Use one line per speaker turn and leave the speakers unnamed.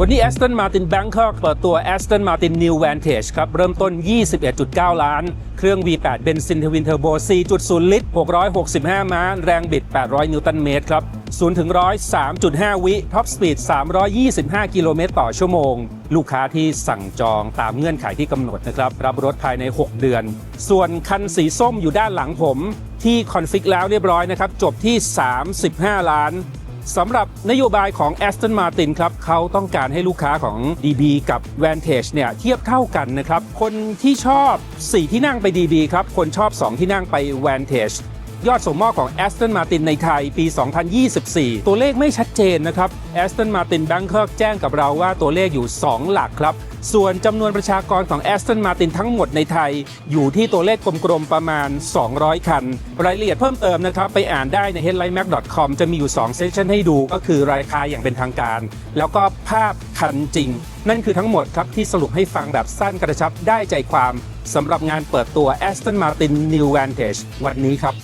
วันนี้ Aston Martin Bangkok เปิดตัว Aston Martin New Vantage ครับ เริ่มต้น 21.9 ล้าน เครื่อง V8 เบนซินทวินเทอร์โบ 4.0 ลิตร 665 ม้า แรงบิด 800 นิวตันเมตรครับ0ถึง100 3.5 วิท็อปสปีด 325 กิโลเมตรต่อชั่วโมง ลูกค้าที่สั่งจองตามเงื่อนไขที่กำหนดนะครับ รับรถภายใน 6 เดือน ส่วนคันสีส้มอยู่ด้านหลังผม ที่คอนฟิกแล้วเรียบร้อยนะครับ จบที่ 35 ล้าน สำหรับนโยบายของ Aston Martin ครับเขาต้องการให้ลูกค้าของ DB กับ Vantage เนี่ยเทียบเท่ากันนะครับ คนที่ชอบ 4 ที่นั่งไป DB ครับ คนชอบ 2 ที่นั่งไป Vantage ยอดส่งมอบของ Aston Martin ในไทยปี 2024 ตัวเลขไม่ชัดเจนนะครับ Aston Martin Bangkok แจ้งกับเราว่าตัวเลขอยู่ 2 หลักครับ ส่วนจำนวนประชากรของ Aston Martin ทั้งหมดในไทย อยู่ที่ตัวเลขกลมๆประมาณ 200 คัน รายละเอียดเพิ่มเติมนะครับไปอ่านได้ใน headlinemac.com จะมีอยู่2เซสชันให้ดูก็คือราคาอย่างเป็นทางการ แล้วก็ภาพคันจริง นั่นคือทั้งหมดครับที่สรุปให้ฟังแบบสั้นกระชับได้ใจความสำหรับงานเปิดตัว Aston Martin New Vantage วันนี้ครับ